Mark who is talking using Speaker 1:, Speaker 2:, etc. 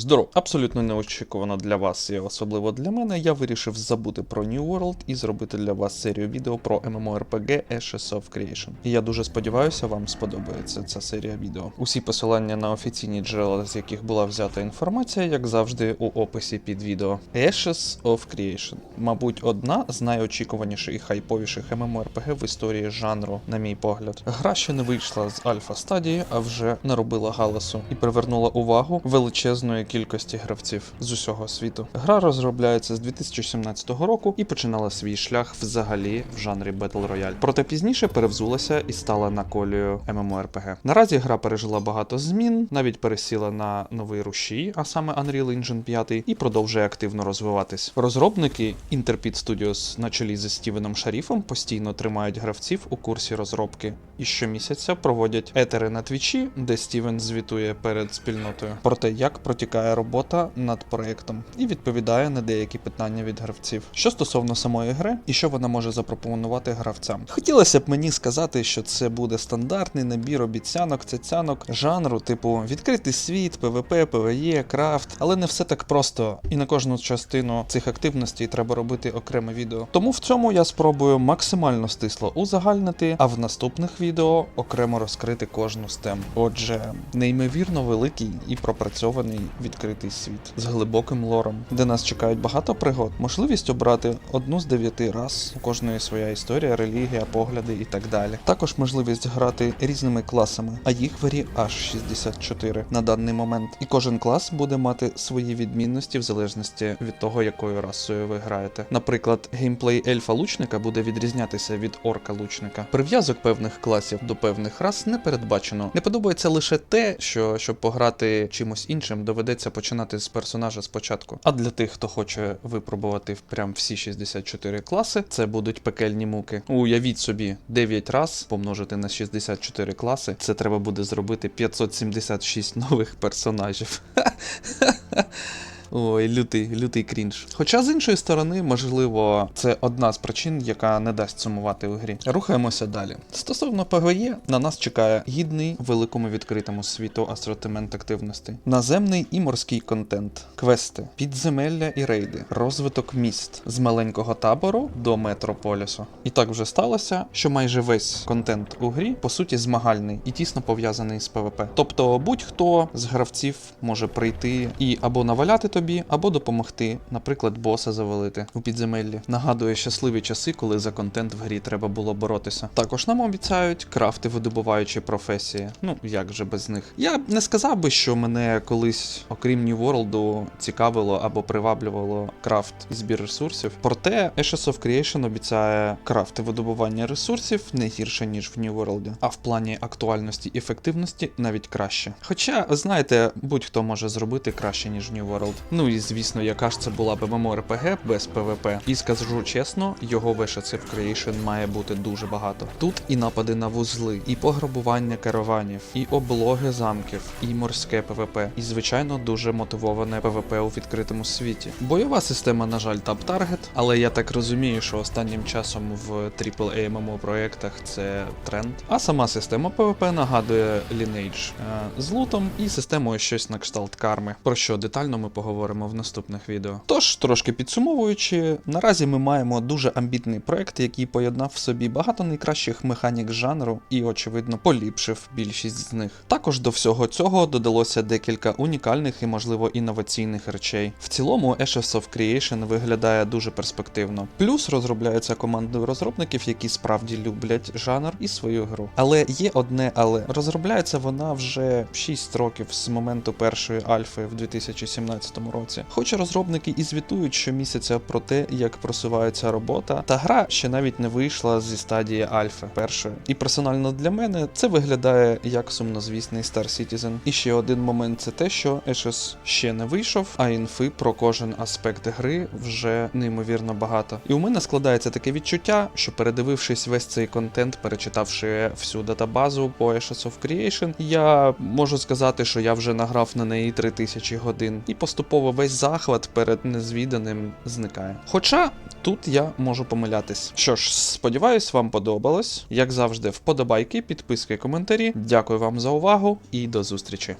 Speaker 1: Здоров, абсолютно неочікувано для вас і особливо для мене. Я вирішив забути про New World і зробити для вас серію відео про MMORPG Ashes of Creation. І я дуже сподіваюся, вам сподобається ця серія відео. Усі посилання на офіційні джерела, з яких була взята інформація, як завжди, у описі під відео. Ashes of Creation, мабуть, одна з найочікуваніших і хайповіших MMORPG в історії жанру, на мій погляд. Гра ще не вийшла з альфа стадії, а вже наробила галасу і привернула увагу величезної кількості гравців з усього світу. Гра розробляється з 2017 року і починала свій шлях взагалі в жанрі Battle Royale. Проте пізніше перевзулася і стала наколею MMORPG. Наразі гра пережила багато змін, навіть пересіла на новий рушій, а саме Unreal Engine 5, і продовжує активно розвиватись. Розробники Interpid Studios на чолі зі Стівеном Шаріфом постійно тримають гравців у курсі розробки і щомісяця проводять етери на твічі, де Стівен звітує перед спільнотою про те, як протікає робота над проєктом, і відповідає на деякі питання від гравців. Що стосовно самої гри і що вона може запропонувати гравцям. Хотілося б мені сказати, що це буде стандартний набір обіцянок, цяцянок, жанру, типу відкритий світ, ПВП, ПВЕ, крафт, але не все так просто. І на кожну частину цих активностей треба робити окреме відео. Тому в цьому я спробую максимально стисло узагальнити, а в наступних відео окремо розкрити кожну з тем. Отже, неймовірно великий і пропрацьований відкритий світ з глибоким лором, де нас чекають багато пригод, можливість обрати одну з дев'яти рас, у кожної своя історія, релігія, погляди і так далі. Також можливість грати різними класами, а їх в грі аж 64 на даний момент. І кожен клас буде мати свої відмінності в залежності від того, якою расою ви граєте. Наприклад, геймплей ельфа лучника буде відрізнятися від орка лучника. Прив'язок певних класів до певних рас не передбачено. Не подобається лише те, що щоб пограти чимось іншим, доведеться починати з персонажа спочатку. А для тих, хто хоче випробувати прям всі 64 класи, це будуть пекельні муки. Уявіть собі, 9 раз помножити на 64 класи. Це треба буде зробити 576 нових персонажів. Ой, лютий, лютий крінж. Хоча з іншої сторони, можливо, це одна з причин, яка не дасть сумувати у грі. Рухаємося далі. Стосовно ПВЕ, на нас чекає гідний великому відкритому світу асортимент активностей, наземний і морський контент, квести, підземелля і рейди, розвиток міст з маленького табору до метрополісу. І так вже сталося, що майже весь контент у грі по суті змагальний і тісно пов'язаний з ПВП. Тобто будь-хто з гравців може прийти і або наваляти тобі, або допомогти, наприклад, боса завалити у підземеллі. Нагадує щасливі часи, коли за контент в грі треба було боротися. Також нам обіцяють крафти видобуваючі професії. Ну як же без них? Я не сказав би, що мене колись, окрім New World, цікавило або приваблювало крафт і збір ресурсів. Проте Ashes of Creation обіцяє крафти видобування ресурсів не гірше ніж в New World, а в плані актуальності і ефективності навіть краще. Хоча, знаєте, будь-хто може зробити краще ніж New World. Ну і звісно, яка ж це була б MMORPG без PvP. І скажу чесно, його в Creation має бути дуже багато. Тут і напади на вузли, і пограбування караванів, і облоги замків, і морське ПВП, і звичайно дуже мотивоване ПВП у відкритому світі. Бойова система, на жаль, тап-таргет, але я так розумію, що останнім часом в AAA MMO проєктах це тренд. А сама система ПВП нагадує Lineage е, з лутом і системою щось на кшталт карми, про що детально ми поговоримо в наступних відео. Тож, трошки підсумовуючи, наразі ми маємо дуже амбітний проект, який поєднав в собі багато найкращих механік жанру і, очевидно, поліпшив більшість з них. Також до всього цього додалося декілька унікальних і, можливо, інноваційних речей. В цілому, Ashes of Creation виглядає дуже перспективно. Плюс розробляється командою розробників, які справді люблять жанр і свою гру. Але є одне але розробляється вона вже 6 років з моменту першої альфи в 2017 році. Хоча розробники і звітують щомісяця про те, як просувається робота, та гра ще навіть не вийшла зі стадії альфи першої. І персонально для мене це виглядає як сумнозвісний Star Citizen. І ще один момент це те, що Ashes ще не вийшов, а інфи про кожен аспект гри вже неймовірно багато. І у мене складається таке відчуття, що передивившись весь цей контент, перечитавши всю датабазу по Ashes of Creation, я можу сказати, що я вже награв на неї 3000 годин, і поступово весь захват перед незвіданим зникає. Хоча тут я можу помилятись. Що ж, сподіваюсь, вам подобалось. Як завжди, вподобайки, підписки, коментарі. Дякую вам за увагу і до зустрічі.